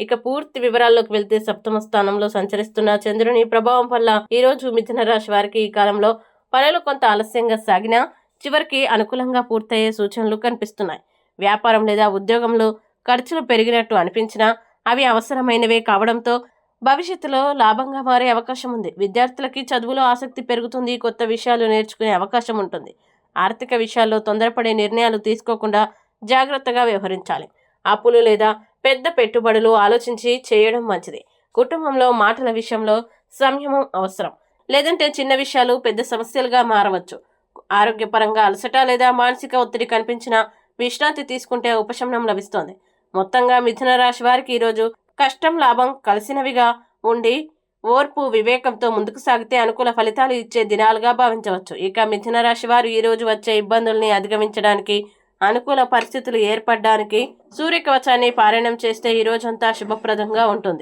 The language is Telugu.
ఇక పూర్తి వివరాల్లోకి వెళ్తే సప్తమ స్థానంలో సంచరిస్తున్న చంద్రుని ప్రభావం వల్ల ఈ రోజు మిథున రాశి వారికి ఈ కాలంలో పనులు కొంత ఆలస్యంగా సాగినా చివరికి అనుకూలంగా పూర్తయ్యే సూచనలు కనిపిస్తున్నాయి. వ్యాపారం లేదా ఉద్యోగంలో ఖర్చులు పెరిగినట్టు అనిపించినా అవి అవసరమైనవే కావడంతో భవిష్యత్తులో లాభంగా మారే అవకాశం ఉంది. విద్యార్థులకి చదువులో ఆసక్తి పెరుగుతుంది కొత్త విషయాలు నేర్చుకునే అవకాశం ఉంటుంది. ఆర్థిక విషయాల్లో తొందరపడే నిర్ణయాలు తీసుకోకుండా జాగ్రత్తగా వ్యవహరించాలి. అప్పులు లేదా పెద్ద పెట్టుబడులు ఆలోచించి చేయడం మంచిది. కుటుంబంలో మాటల విషయంలో సంయమం అవసరం. లేదంటే చిన్న విషయాలు పెద్ద సమస్యలుగా మారవచ్చు. ఆరోగ్యపరంగా అలసట లేదా మానసిక ఒత్తిడి కనిపించినా విశ్రాంతి తీసుకుంటే ఉపశమనం లభిస్తోంది. మొత్తంగా మిథున రాశి వారికి ఈరోజు కష్టం లాభం కలిసినవిగా ఉండి ఓర్పు వివేకంతో ముందుకు సాగితే అనుకూల ఫలితాలు ఇచ్చే దినాలుగా భావించవచ్చు. ఇక మిథున రాశి వారు ఈరోజు వచ్చే ఇబ్బందుల్ని అధిగమించడానికి అనుకూల పరిస్థితులు ఏర్పడడానికి సూర్యకవచాన్ని పారాయణం చేస్తే ఈ రోజంతా శుభప్రదంగా ఉంటుంది.